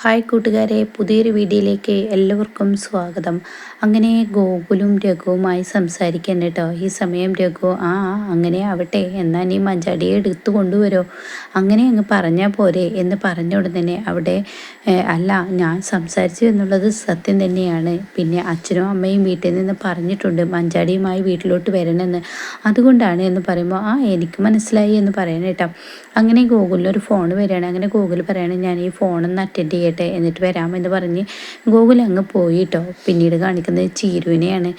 Hi കൂട്ടുകാരെ പുതിയൊരു വീഡിയോയിലേക്ക് എല്ലാവർക്കും സ്വാഗതം. അങ്ങനെ ഗോകുലും രഘുവുമായി സംസാരിക്കാൻ കേട്ടോ. ഈ സമയം രഘു ആ അങ്ങനെ ആവട്ടെ എന്നാൽ നീ മഞ്ചാടിയെ എടുത്തു കൊണ്ടുവരോ? അങ്ങനെ അങ്ങ് പറഞ്ഞാൽ പോരെ എന്ന് പറഞ്ഞ ഉടനെ അവിടെ അല്ല ഞാൻ സംസാരിച്ചു എന്നുള്ളത് സത്യം തന്നെയാണ്. പിന്നെ അച്ഛനും അമ്മയും വീട്ടിൽ നിന്ന് പറഞ്ഞിട്ടുണ്ട് മഞ്ചാടിയുമായി വീട്ടിലോട്ട് വരണമെന്ന്. അതുകൊണ്ടാണ് എന്ന് പറയുമ്പോൾ ആ എനിക്ക് മനസ്സിലായി എന്ന് പറയണം കേട്ടോ. അങ്ങനെ ഗോകുലിനൊരു ഫോൺ വരികയാണ്. അങ്ങനെ ഗൂഗിൾ പറയുകയാണെങ്കിൽ ഞാൻ ഈ ഫോണൊന്ന് അറ്റൻഡ് ചെയ്യട്ടെ എന്നിട്ട് വരാമെന്ന് പറഞ്ഞ് ഗോകുൽ അങ്ങ് പോയി കേട്ടോ പിന്നീട് കാണിക്കുന്നത് ചീരുവിനെയാണ്.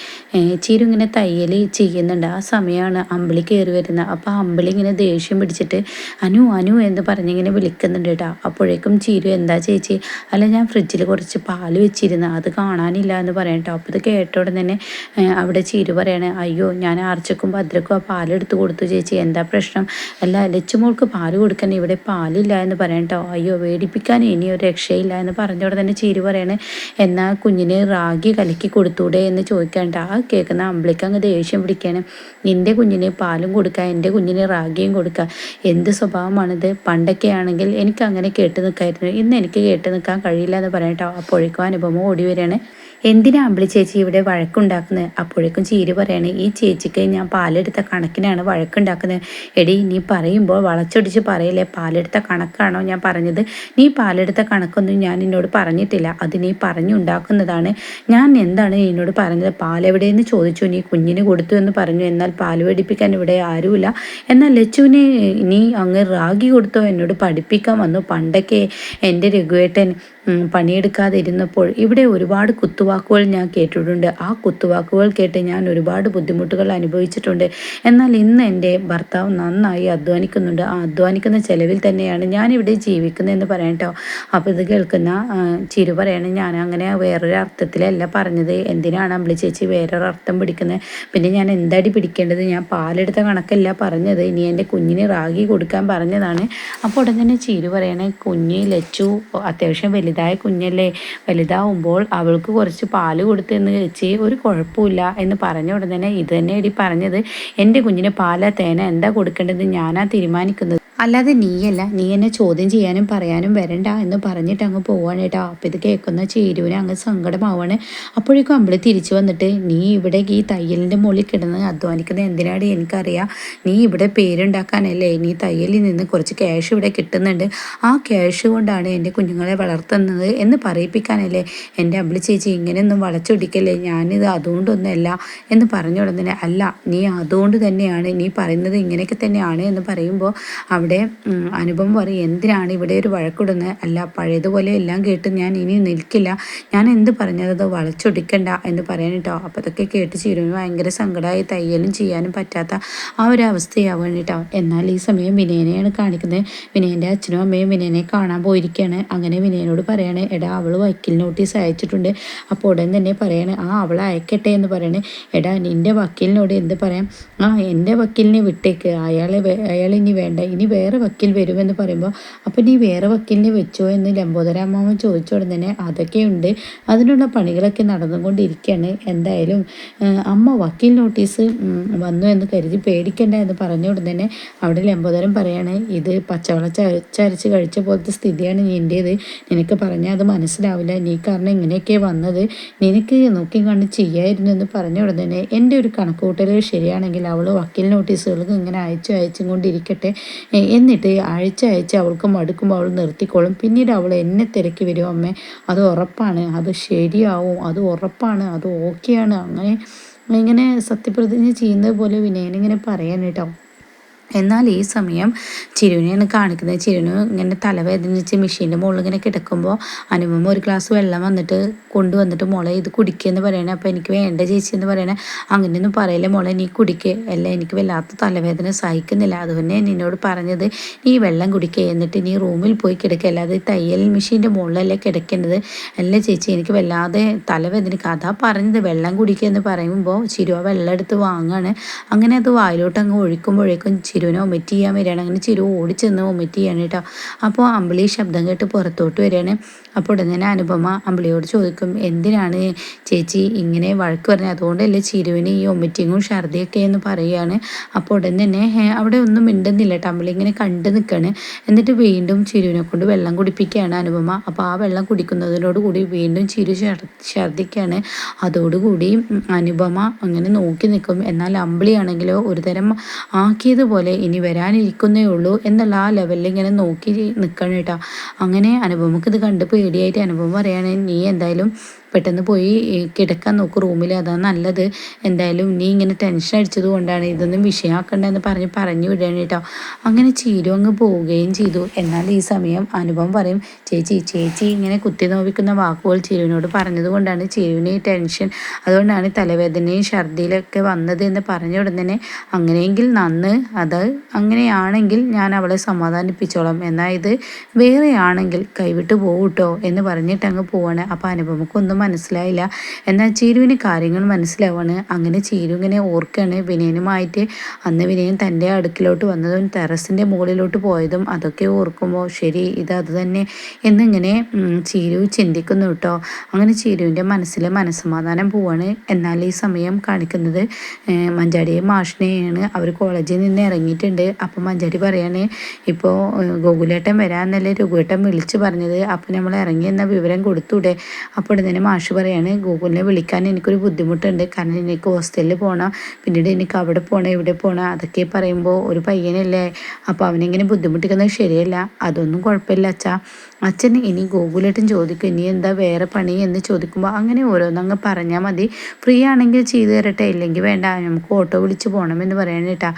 ചീരു ഇങ്ങനെ തയ്യൽ ചെയ്യുന്നുണ്ട്. ആ സമയമാണ് അമ്പിളി കയറി വരുന്നത്. അപ്പോൾ അമ്പിളി ഇങ്ങനെ ദേഷ്യം പിടിച്ചിട്ട് അനു അനു എന്ന് പറഞ്ഞിങ്ങനെ വിളിക്കുന്നുണ്ട് കേട്ടോ. അപ്പോഴേക്കും ചീരു എന്താ ചേച്ചി? അല്ല ഞാൻ ഫ്രിഡ്ജിൽ കുറച്ച് പാൽ വെച്ചിരുന്നു. അത് കാണാനില്ല എന്ന് പറയാം കേട്ടോ. അപ്പോൾ ഇത് കേട്ട ഉടനെ തന്നെ അവിടെ ചീരു പറയാണ് അയ്യോ ഞാൻ ആർച്ചക്കും ഭദ്രക്കും ആ പാലെടുത്ത് കൊടുത്തു ചേച്ചി. എന്താ പ്രശ്നം? അല്ല ലച്ചുമോൾക്ക് പാൽ കൊടുക്കാൻ ഇവിടെ പാലില്ല എന്ന് പറയാം കേട്ടോ. അയ്യോ വേടിപ്പിക്കാൻ ഇനി ഒരു രക്ഷയില്ല എന്ന് പറഞ്ഞോടെ തന്നെ ചിരി പറയാണ്. എന്നാൽ കുഞ്ഞിന് റാഗി കലക്കി കൊടുത്തൂടെ എന്ന് ചോദിക്കാണ്ട് ആ കേൾക്കുന്ന അമ്പിളിക്ക് അങ്ങ് ദേഷ്യം പിടിക്കാണ്. നിന്റെ കുഞ്ഞിന് പാലും കൊടുക്കുക എന്റെ കുഞ്ഞിന് റാഗിയും കൊടുക്കുക എന്ത് സ്വഭാവമാണിത്? പണ്ടൊക്കെ ആണെങ്കിൽ എനിക്ക് അങ്ങനെ കേട്ട് നിൽക്കായിരുന്നു. ഇന്ന് എനിക്ക് കേട്ട് നിൽക്കാൻ കഴിയില്ല എന്ന് പറയട്ടോ അപ്പോഴേക്കും അനുഭവം ഓടി വരികയാണ്. എന്തിനാ അമ്പിളി ചേച്ചി ഇവിടെ വഴക്കുണ്ടാക്കുന്നത് അപ്പോഴേക്കും ചീരി പറയാണ് ഈ ചേച്ചിക്ക് ഞാൻ പാലെടുത്ത കണക്കിനാണ് വഴക്കുണ്ടാക്കുന്നത് എടി നീ പറയുമ്പോൾ വളച്ചൊടിച്ച് പറയില്ലേ പാലെടുത്ത കണക്കാണോ ഞാൻ പറഞ്ഞത്? നീ പാലെടുത്ത കണക്കൊന്നും ഞാൻ എന്നോട് പറഞ്ഞിട്ടില്ല. അത് നീ പറഞ്ഞുണ്ടാക്കുന്നതാണ്. ഞാൻ എന്താണ് എന്നോട് പറഞ്ഞത്? പാലെവിടെയെന്ന് ചോദിച്ചു. നീ കുഞ്ഞിന് കൊടുത്തു എന്ന് പറഞ്ഞു. എന്നാൽ പാൽ പഠിപ്പിക്കാൻ ഇവിടെ ആരുമില്ല. എന്നാൽ ലച്ചുവിനെ നീ അങ്ങ് റാഗി കൊടുത്തോ? എന്നോട് പഠിപ്പിക്കാൻ വന്നു. പണ്ടൊക്കെ എന്റെ രഘുവേട്ടൻ പണിയെടുക്കാതിരുന്നപ്പോൾ ഇവിടെ ഒരുപാട് കുത്തുവാക്കുകൾ ഞാൻ കേട്ടിട്ടുണ്ട്. ആ കുത്തുവാക്കുകൾ കേട്ട് ഞാൻ ഒരുപാട് ബുദ്ധിമുട്ടുകൾ അനുഭവിച്ചിട്ടുണ്ട്. എന്നാൽ ഇന്ന് എന്റെ ഭർത്താവ് നന്നായി അധ്വാനിക്കുന്നുണ്ട്. ആ അധ്വാനിക്കുന്ന ചെലവിൽ തന്നെയാണ് ഞാനിവിടെ ജീവിക്കുന്നതെന്ന് പറയട്ടോ അപ്പോൾ ഇത് കേൾക്കുന്ന ചിരു പറയണം ഞാൻ അങ്ങനെ വേറൊരു അർത്ഥത്തിലല്ല പറഞ്ഞത്. എന്തിനാണ് അമ്പിളി ചേച്ചി വേറൊരു അർത്ഥം പിടിക്കുന്നത് പിന്നെ ഞാൻ എന്താടി പിടിക്കേണ്ടത്? ഞാൻ പാലെടുത്ത കണക്കല്ല പറഞ്ഞത്. ഇനി എന്റെ കുഞ്ഞിന് റാഗി കൊടുക്കാൻ പറഞ്ഞതാണ്. അപ്പോൾ ഉടൻ തന്നെ ചിരു പറയണേ കുഞ്ഞ് ലച്ചു അത്യാവശ്യം വലുത് വലുതായ കുഞ്ഞല്ലേ? വലുതാവുമ്പോൾ അവൾക്ക് കുറച്ച് പാൽ കൊടുത്തെന്ന് വെച്ച് ഒരു കുഴപ്പമില്ല എന്ന് പറഞ്ഞ ഉടനെ ഇത് തന്നെ എടി പറഞ്ഞത്. എന്റെ കുഞ്ഞിന് പാല തേന എന്താ കൊടുക്കേണ്ടത്? ഞാനാ തീരുമാനിക്കുന്നത്. അല്ലാതെ നീയല്ല. നീ എന്നെ ചോദ്യം ചെയ്യാനും പറയാനും വരണ്ട എന്ന് പറഞ്ഞിട്ട് അങ്ങ് പോവാണ് കേട്ടോ. അപ്പം ഇത് കേൾക്കുന്ന ചേരുവിന് അങ്ങ് സങ്കടമാവാണ്. അപ്പോഴേക്കും അമ്പിളി തിരിച്ചു വന്നിട്ട് നീ ഇവിടെ ഈ തയ്യലിന്റെ മുകളിൽ കിടന്ന് അധ്വാനിക്കുന്നത് എന്തിനാണ് എനിക്കറിയാം. നീ ഇവിടെ പേരുണ്ടാക്കാനല്ലേ? നീ തയ്യലിൽ നിന്ന് കുറച്ച് ക്യാഷ് ഇവിടെ കിട്ടുന്നുണ്ട്. ആ ക്യാഷ് കൊണ്ടാണ് എന്റെ കുഞ്ഞുങ്ങളെ വളർത്തുന്നത് എന്ന് പറയിപ്പിക്കാനല്ലേ? എന്റെ അമ്പിളി ചേച്ചി ഇങ്ങനെയൊന്നും വളച്ചൊടിക്കല്ലേ? ഞാനിത് അതുകൊണ്ടൊന്നുമല്ല എന്ന് പറഞ്ഞു ഉടനെ അല്ല നീ അതുകൊണ്ട് തന്നെയാണ് നീ പറയുന്നത് ഇങ്ങനെയൊക്കെ തന്നെയാണ് എന്ന് പറയുമ്പോൾ അവിടെ അവിടെ അനുപം പറയും എന്തിനാണ് ഇവിടെ ഒരു വഴക്കിടുന്നത് അല്ല പഴയതുപോലെ എല്ലാം കേട്ട് ഞാൻ ഇനി നിൽക്കില്ല. ഞാൻ എന്ത് പറഞ്ഞത് വളച്ചൊടിക്കണ്ട എന്ന് പറയാൻ കേട്ടോ അപ്പോൾ അതൊക്കെ കേട്ട് ചേരുമ്പോൾ ഭയങ്കര സങ്കടമായി തയ്യലും ചെയ്യാനും പറ്റാത്ത ആ ഒരു അവസ്ഥയാവാൻ കേട്ടോ എന്നാൽ ഈ സമയം വിനയനെയാണ് കാണിക്കുന്നത്. വിനയന്റെ അച്ഛനും അമ്മയും വിനയനെ കാണാൻ പോയിരിക്കുകയാണ് അങ്ങനെ വിനയനോട് പറയണേ എടാ അവൾ വക്കീൽ നോട്ടീസ് അയച്ചിട്ടുണ്ട്. അപ്പോൾ ഉടൻ തന്നെ പറയണേ ആ അവൾ അയക്കട്ടെ എന്ന് പറയണേ. എടാ നിന്റെ വക്കീലിനോട് എന്ത് പറയാം? ആ എന്റെ വക്കീലിനെ വിട്ടേക്ക്. അയാളെ അയാൾ ഇനി വേണ്ട. ഇനി വേറെ വക്കീൽ വരുമെന്ന് പറയുമ്പോൾ അപ്പം നീ വേറെ വക്കീലിനെ വെച്ചോ? എന്ന് ലംബോദരാമാവൻ ചോദിച്ച ഉടനെ അതൊക്കെയുണ്ട് അതിനുള്ള പണികളൊക്കെ നടന്നുകൊണ്ടിരിക്കുകയാണ് എന്തായാലും അമ്മ വക്കീൽ നോട്ടീസ് വന്നു എന്ന് കരുതി പേടിക്കണ്ട എന്ന് പറഞ്ഞ ഉടനെ അവിടെ ലംബോദരം പറയാണ് ഇത് പച്ചവള ചരച്ച് കഴിച്ച പോലത്തെ സ്ഥിതിയാണ് നിന്റേത്. നിനക്ക് പറഞ്ഞാൽ അത് മനസ്സിലാവില്ല. നീ കാരണം ഇങ്ങനെയൊക്കെ വന്നത്. നിനക്ക് നോക്കി കണ്ട് ചെയ്യായിരുന്നു എന്ന് പറഞ്ഞ ഉടനെ എന്റെ ഒരു കണക്കുകൂട്ടൽ ശരിയാണെങ്കിൽ അവൾ വക്കീൽ നോട്ടീസുകൾക്ക് ഇങ്ങനെ അയച്ചു അയച്ചും കൊണ്ടിരിക്കട്ടെ. എന്നിട്ട് അഴിച്ച് അയച്ച് അവൾക്ക് മടുക്കുമ്പോൾ അവൾ നിർത്തിക്കോളും. പിന്നീട് അവൾ എന്നെ തിരക്കി വരും. അമ്മേ അത് ഉറപ്പാണ്. അത് ശരിയാവും. അത് ഉറപ്പാണ്. അത് ഓക്കെയാണ്. അങ്ങനെ ഇങ്ങനെ സത്യപ്രതിജ്ഞ ചെയ്യുന്നത് പോലെ വിനയനിങ്ങനെ പറയാൻ കേട്ടോ എന്നാൽ ഈ സമയം ചിരുവിനെയാണ് കാണിക്കുന്നത്. ചിരുവിന് ഇങ്ങനെ തലവേദനിച്ച് മെഷീന്റെ മുകളിൽ ഇങ്ങനെ കിടക്കുമ്പോൾ അനുപമ ഒരു ഗ്ലാസ് വെള്ളം വന്നിട്ട് കൊണ്ടുവന്നിട്ട് മോളെ ഇത് കുടിക്കുകയെന്ന് പറയണേ. അപ്പോൾ എനിക്ക് വേണ്ട ചേച്ചി എന്ന് പറയണേ. അങ്ങനെയൊന്നും പറയില്ല മോളെ നീ കുടിക്കുക അല്ല എനിക്ക് വല്ലാത്ത തലവേദന സഹിക്കുന്നില്ല. അതുകൊണ്ട് നിന്നോട് പറഞ്ഞത് നീ വെള്ളം കുടിക്കുക എന്നിട്ട് നീ റൂമിൽ പോയി കിടക്കുക അല്ലാതെ തയ്യൽ മെഷീന്റെ മുകളിലല്ലേ കിടക്കേണ്ടത്. അല്ല ചേച്ചി എനിക്ക് വല്ലാതെ തലവേദന കഥ പറഞ്ഞത്. വെള്ളം കുടിക്കുക എന്ന് പറയുമ്പോൾ ചിരുവ വെള്ളം എടുത്ത് വാങ്ങുകയാണ് അങ്ങനെ അത് വായിലോട്ട് അങ്ങ് ഒഴിക്കുമ്പോഴേക്കും ചിരുവിനെ ഒമിറ്റ് ചെയ്യാൻ വരികയാണ്. അങ്ങനെ ചിരു ഓടിച്ചെന്ന് ഒമിറ്റ് ചെയ്യാണ് കേട്ടോ അപ്പോൾ അമ്പിളി ശബ്ദം കേട്ട് പുറത്തോട്ട് വരികയാണ്. അപ്പോൾ ഉടനെ തന്നെ അനുപമ അമ്പിളിയോട് ചോദിക്കും എന്തിനാണ് ചേച്ചി ഇങ്ങനെ വഴക്ക് പറഞ്ഞത്? അതുകൊണ്ടല്ലേ ചിരുവിന് ഈ ഒമിറ്റിങ്ങും ഛർദിയൊക്കെ എന്ന് പറയുകയാണ്. അപ്പോൾ ഉടൻ തന്നെ അവിടെ ഒന്നും മിണ്ടുന്നില്ല അമ്പിളി ഇങ്ങനെ കണ്ടു നിൽക്കുകയാണ് എന്നിട്ട് വീണ്ടും ചിരുവിനെ കൊണ്ട് വെള്ളം കുടിപ്പിക്കുകയാണ് അനുപമ. അപ്പോൾ ആ വെള്ളം കുടിക്കുന്നതിനോട് കൂടി വീണ്ടും ചിരു ഛർദിക്കുകയാണ്. അതോടുകൂടി അനുപമ അങ്ങനെ നോക്കി നിൽക്കും. എന്നാൽ അമ്പിളിയാണെങ്കിലോ ഒരു തരം ആക്കിയതുപോലെ ഇനി വരാനിരിക്കുന്നേ ഉള്ളൂ എന്നുള്ള ആ ലെവലിൽ ഇങ്ങനെ നോക്കി നിൽക്കണം കേട്ടോ. അങ്ങനെ അനുപമക്ക് ഇത് കണ്ട് പേടിയായിട്ട് അനുഭവം പറയുകയാണെങ്കിൽ നീ എന്തായാലും പെട്ടെന്ന് പോയി കിടക്കാൻ നോക്ക് റൂമിൽ അതാണ് നല്ലത്. എന്തായാലും നീ ഇങ്ങനെ ടെൻഷൻ അടിച്ചത് കൊണ്ടാണ് ഇതൊന്നും വിഷയമാക്കണ്ടെന്ന് പറഞ്ഞ് പറഞ്ഞു വിടുകയാണ് കേട്ടോ. അങ്ങനെ ചീരു അങ്ങ് പോവുകയും ചെയ്തു. എന്നാൽ ഈ സമയം അനുഭവം പറയും ചേച്ചി ചേച്ചി ഇങ്ങനെ കുത്തി നോവിക്കുന്ന വാക്കുകൾ ചിരുവിനോട് പറഞ്ഞത് കൊണ്ടാണ് ചിരുവിന് ടെൻഷൻ അതുകൊണ്ടാണ് തലവേദനയും ഛർദിയിലൊക്കെ വന്നത് എന്ന് പറഞ്ഞ ഉടനെ അങ്ങനെയെങ്കിൽ നന്ന് അത് അങ്ങനെയാണെങ്കിൽ ഞാൻ അവളെ സമാധാനിപ്പിച്ചോളാം. എന്നാൽ ഇത് വേറെയാണെങ്കിൽ കൈവിട്ട് പോകൂട്ടോ എന്ന് പറഞ്ഞിട്ട് അങ്ങ് പോവാണ് അപ്പോൾ അനുപമക്കൊന്നും മനസ്സിലായില്ല. എന്നാൽ ചീരുവിന് കാര്യങ്ങൾ മനസ്സിലാവാണ്. അങ്ങനെ ചീരു ഇങ്ങനെ ഓർക്കുകയാണ് വിനയനുമായിട്ട് അന്ന് വിനയൻ തന്റെ അടുക്കിലോട്ട് വന്നതും ടെറസിന്റെ മുകളിലോട്ട് പോയതും അതൊക്കെ ഓർക്കുമ്പോൾ ശരി ഇത് അത് തന്നെ എന്നിങ്ങനെ ചീരു ചിന്തിക്കുന്നു കേട്ടോ. അങ്ങനെ ചീരുവിന്റെ മനസ്സിൽ മനസ്സമാധാനം പോവാണ്. എന്നാൽ ഈ സമയം കാണിക്കുന്നത് മഞ്ചാടിയെ മാഷിനെയാണ്. അവർ കോളേജിൽ നിന്ന് ഇറങ്ങിയിട്ടുണ്ട്. അപ്പോൾ മഞ്ചാടി പറയാണ് ഇപ്പോൾ ഗോകുലേട്ടൻ വരാമെന്നല്ലേ രഘുവേട്ടൻ വിളിച്ച് പറഞ്ഞത്. അപ്പോൾ നമ്മൾ ഇറങ്ങി എന്ന വിവരം കൊടുത്തൂടെ? അപ്പോൾ ഇതിന് മാഷ് പറയാണ് ഗൂഗിളിനെ വിളിക്കാൻ എനിക്കൊരു ബുദ്ധിമുട്ടുണ്ട്. കാരണം എനിക്ക് ഹോസ്റ്റലിൽ പോകണം പിന്നീട് എനിക്ക് അവിടെ പോകണം ഇവിടെ പോകണം അതൊക്കെ പറയുമ്പോൾ ഒരു പയ്യനല്ലേ? അപ്പോൾ അവനെങ്ങനെ ബുദ്ധിമുട്ടിക്കുന്നത് ശരിയല്ല. അതൊന്നും കുഴപ്പമില്ല അച്ഛാ. അച്ഛൻ ഇനി ഗോകുലേട്ടൻ ചോദിക്കും ഇനി എന്താ വേറെ പണി? എന്ന് ചോദിക്കുമ്പോൾ അങ്ങനെ ഓരോന്നങ്ങ് പറഞ്ഞാൽ മതി. ഫ്രീ ആണെങ്കിൽ ചെയ്തു തരട്ടെ ഇല്ലെങ്കിൽ വേണ്ട നമുക്ക് ഓട്ടോ വിളിച്ച് പോകണമെന്ന് കേട്ടാ.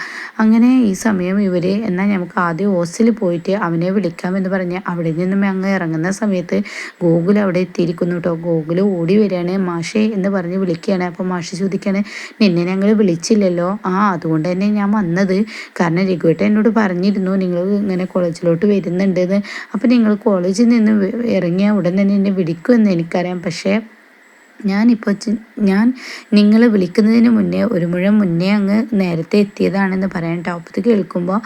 അങ്ങനെ ഈ സമയം ഇവർ എന്നാൽ നമുക്ക് ആദ്യം ഹോസ്റ്റലിൽ പോയിട്ട് അവനെ വിളിക്കാമെന്ന് പറഞ്ഞ് അവിടെ നിന്നും അങ്ങ് ഇറങ്ങുന്ന സമയത്ത് ഗോകുൽ അവിടെ എത്തിയിരിക്കുന്നു കേട്ടോ. ഗോകുൽ ഓടി വരികയാണ് മാഷേ എന്ന് പറഞ്ഞ് വിളിക്കുകയാണ്. അപ്പോൾ മാഷി ചോദിക്കുകയാണ് നിന്നെ ഞങ്ങൾ വിളിച്ചില്ലല്ലോ? ആ അതുകൊണ്ട് തന്നെ ഞാൻ വന്നത്. കാരണം രഘുവേട്ടൻ എന്നോട് പറഞ്ഞിരുന്നു നിങ്ങൾ ഇങ്ങനെ കോളേജിലോട്ട് വരുന്നുണ്ടെന്ന് അപ്പോൾ നിങ്ങൾ കോളേജിൽ നിന്ന് ഇറങ്ങിയ ഉടൻ തന്നെ എന്നെ വിളിക്കുമെന്ന് എനിക്കറിയാം. പക്ഷേ ഞാനിപ്പോൾ ഞാൻ നിങ്ങളെ വിളിക്കുന്നതിന് മുന്നേ ഒരു മുഴം മുന്നേ അങ്ങ് നേരത്തെ എത്തിയതാണെന്ന് പറയാൻ ടോപ്പത്ത് കേൾക്കുമ്പോൾ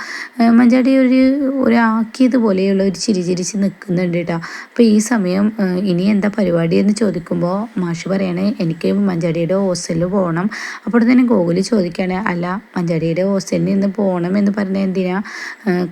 മഞ്ചാടി ഒരു ഒരു ആക്കിയതുപോലെയുള്ള ഒരു ചിരി ചിരിച്ച് നിൽക്കുന്നുണ്ട് കേട്ടോ അപ്പോൾ ഈ സമയം ഇനി എന്താ പരിപാടി എന്ന് ചോദിക്കുമ്പോൾ മാഷ് പറയണേ എനിക്ക് മഞ്ചാടിയുടെ ഹോസ്റ്റലിൽ പോകണം അപ്പോൾ തന്നെ ഗോകുലി ചോദിക്കുകയാണ് അല്ല മഞ്ചാടിയുടെ ഹോസ്റ്റലിൽ നിന്ന് പോകണം എന്ന് പറഞ്ഞാൽ എന്തിനാ?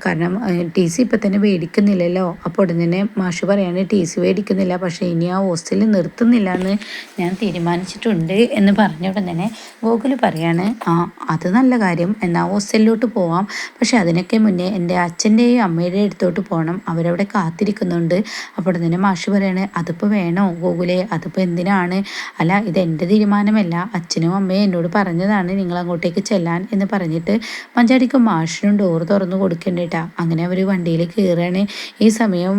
കാരണം ടി സി ഇപ്പം തന്നെ മേടിക്കുന്നില്ലല്ലോ അപ്പോൾ ഉടനെ മാഷ് പറയാണ് ടി സി മേടിക്കുന്നില്ല പക്ഷേ ഇനി ആ ഹോസ്റ്റലിൽ നിർത്തുന്നില്ല എന്ന് ഞാൻ തീരുമാനിച്ചിട്ടുണ്ട് എന്ന് പറഞ്ഞ ഉടൻ തന്നെ ഗോകുൽ പറയാണ് ആ അത് നല്ല കാര്യം. എന്നാൽ ഹോസ്റ്റലിലോട്ട് പോവാം. പക്ഷേ അതിനൊക്കെ മുന്നേ എന്റെ അച്ഛന്റെയും അമ്മയുടെയും അടുത്തോട്ട് പോകണം അവരവിടെ കാത്തിരിക്കുന്നുണ്ട്. അപ്പോൾ തന്നെ മാഷി പറയാണ് അതിപ്പോൾ വേണോ ഗോകുലെ? അതിപ്പോൾ എന്തിനാണ്? അല്ല ഇത് എന്റെ തീരുമാനമല്ല. അച്ഛനും അമ്മയും എന്നോട് പറഞ്ഞതാണ് നിങ്ങൾ അങ്ങോട്ടേക്ക് ചെല്ലാൻ എന്ന് പറഞ്ഞിട്ട് മഞ്ചാടിക്ക് മാഷിനും ഡോർ തുറന്നു കൊടുക്കേണ്ടിട്ടാ അങ്ങനെ അവർ വണ്ടിയിൽ കയറുകയാണ്. ഈ സമയം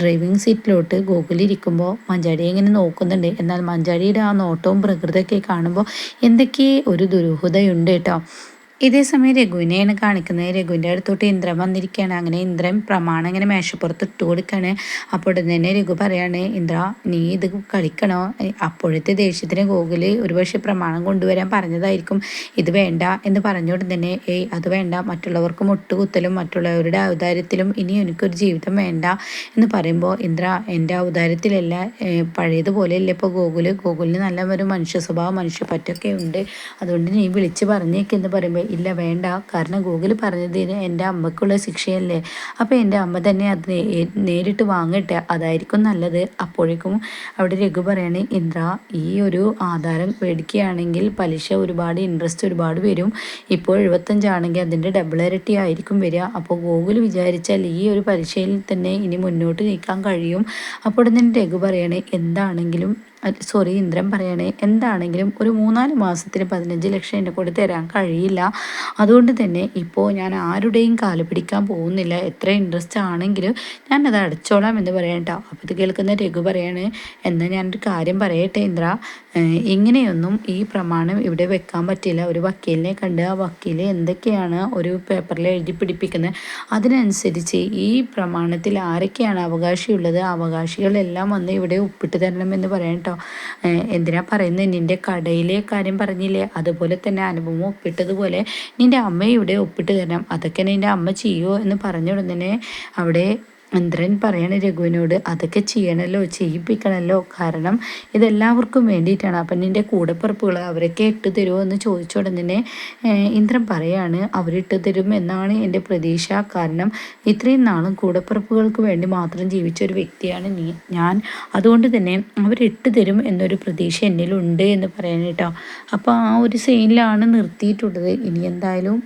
ഡ്രൈവിംഗ് സീറ്റിലോട്ട് ഗോകുലിരിക്കുമ്പോൾ മഞ്ചാടി ഇങ്ങനെ നോക്കുന്നുണ്ട്. എന്നാൽ മഞ്ചാടി മഞ്ചാടിയുടെ ആ നോട്ടവും പ്രകൃതിയൊക്കെ കാണുമ്പോൾ എന്തൊക്കെ ഒരു ദുരൂഹതയുണ്ട് കേട്ടോ. ഇതേ സമയം രഘുവിനെയാണ് കാണിക്കുന്നത്. രഘുവിന്റെ അടുത്തോട്ട് ഇന്ദ്രൻ വന്നിരിക്കുകയാണ്. അങ്ങനെ ഇന്ദ്രൻ പ്രമാണം ഇങ്ങനെ മേശപ്പുറത്ത് ഇട്ട് കൊടുക്കുകയാണ്. അപ്പോൾ തന്നെ രഘു പറയാണ് ഇന്ദ്ര നീ ഇത് കളിക്കണോ? അപ്പോഴത്തെ ദേഷ്യത്തിന് ഗോകുൽ ഒരുപക്ഷെ പ്രമാണം കൊണ്ടുവരാൻ പറഞ്ഞതായിരിക്കും. ഇത് വേണ്ട എന്ന് പറഞ്ഞുകൊണ്ട് തന്നെ ഏയ് അത് വേണ്ട. മറ്റുള്ളവർക്ക് മുട്ടുകുത്തലും മറ്റുള്ളവരുടെ ഔദാര്യത്തിലും ഇനി എനിക്കൊരു ജീവിതം വേണ്ട എന്ന് പറയുമ്പോൾ ഇന്ദ്ര എന്റെ ഔദാര്യത്തിലല്ല പഴയതുപോലെയല്ല ഇപ്പോൾ ഗോകുൽ. ഗോകുലിന് നല്ല ഒരു മനുഷ്യ സ്വഭാവം മനുഷ്യപ്പറ്റൊക്കെ ഉണ്ട്. അതുകൊണ്ട് നീ വിളിച്ച് പറഞ്ഞേക്കെന്ന് പറയുമ്പോൾ ഇല്ല വേണ്ട. കാരണം ഗൂഗിൾ പറഞ്ഞതിന് എന്റെ അമ്മക്കുള്ള ശിക്ഷയല്ലേ. അപ്പോൾ എന്റെ അമ്മ തന്നെ അത് നേരിട്ട് വാങ്ങട്ടെ. അതായിരിക്കും നല്ലത്. അപ്പോഴേക്കും അവിടെ രഘു പറയാണ് ഇന്ദ്ര ഈ ഒരു ആധാരം മേടിക്കുകയാണെങ്കിൽ പലിശ ഒരുപാട് ഇൻട്രസ്റ്റ് ഒരുപാട് വരും. ഇപ്പോൾ എഴുപത്തഞ്ചാണെങ്കിൽ അതിന്റെ ഡബിൾ ഇരട്ടി ആയിരിക്കും വരിക. അപ്പോൾ ഗൂഗിൾ വിചാരിച്ചാൽ ഈ ഒരു പലിശയിൽ തന്നെ ഇനി മുന്നോട്ട് നീക്കാൻ കഴിയും. അപ്പോൾ തന്നെ രഘു പറയണേ എന്താണെങ്കിലും സോറി ഇന്ദ്രൻ പറയണേ എന്താണെങ്കിലും ഒരു മൂന്നാൽ മാസത്തിന് പതിനഞ്ച് ലക്ഷം എന്നെ കൊണ്ട് തരാൻ കഴിയില്ല. അതുകൊണ്ട് തന്നെ ഇപ്പോൾ ഞാൻ ആരുടെയും കാൽ പിടിക്കാൻ പോകുന്നില്ല. എത്ര ഇൻട്രസ്റ്റ് ആണെങ്കിലും ഞാനത് അടച്ചോളാം എന്ന് പറയട്ടോ അപ്പോൾ ഇത് കേൾക്കുന്ന രഘു പറയാണ് എന്നാൽ ഞാനൊരു കാര്യം പറയട്ടെ ഇന്ദ്ര? ഇങ്ങനെയൊന്നും ഈ പ്രമാണം ഇവിടെ വെക്കാൻ പറ്റില്ല ഒരു വക്കീലിനെ കണ്ട് ആ വക്കീൽ എന്തൊക്കെയാണ് ഒരു പേപ്പറിൽ എഴുതി പിടിപ്പിക്കുന്നത്? അതിനനുസരിച്ച് ഈ പ്രമാണത്തിൽ ആരൊക്കെയാണ് അവകാശിയുള്ളത്? അവകാശികളെല്ലാം വന്ന് ഇവിടെ ഒപ്പിട്ട് തരണം എന്ന് പറയാം കേട്ടോ എന്തിനാ പറയുന്നത് നിന്റെ കടയിലെ കാര്യം പറഞ്ഞില്ലേ? അതുപോലെ തന്നെ അനുഭവം ഒപ്പിട്ടതുപോലെ നിന്റെ അമ്മ ഇവിടെ ഒപ്പിട്ട് തരണം. അതൊക്കെ നിന്റെ അമ്മ ചെയ്യുമോ എന്ന് പറഞ്ഞുടനെ അവിടെ ഇന്ദ്രൻ പറയണ രഘുവിനോട് അതൊക്കെ ചെയ്യണമല്ലോ ചെയ്യിപ്പിക്കണമല്ലോ കാരണം ഇതെല്ലാവർക്കും വേണ്ടിയിട്ടാണ്. അപ്പം നിന്റെ കൂടെപ്പുറപ്പുകൾ അവരൊക്കെ ഇട്ട് തരുമോ എന്ന് ചോദിച്ച ഇന്ദ്രൻ പറയാണ് അവരിട്ട് തരും എന്നാണ് എന്റെ പ്രതീക്ഷ. കാരണം ഇത്രയും നാളും കൂടെപ്പുറപ്പുകൾക്ക് വേണ്ടി മാത്രം ജീവിച്ച ഒരു വ്യക്തിയാണ് നീ. ഞാൻ അതുകൊണ്ട് തന്നെ അവരിട്ട് തരും എന്നൊരു പ്രതീക്ഷ എന്നിലുണ്ട് എന്ന് പറയാൻ കേട്ടോ. അപ്പോൾ ആ ഒരു സീനിലാണ് നിർത്തിയിട്ടുള്ളത്. ഇനി എന്തായാലും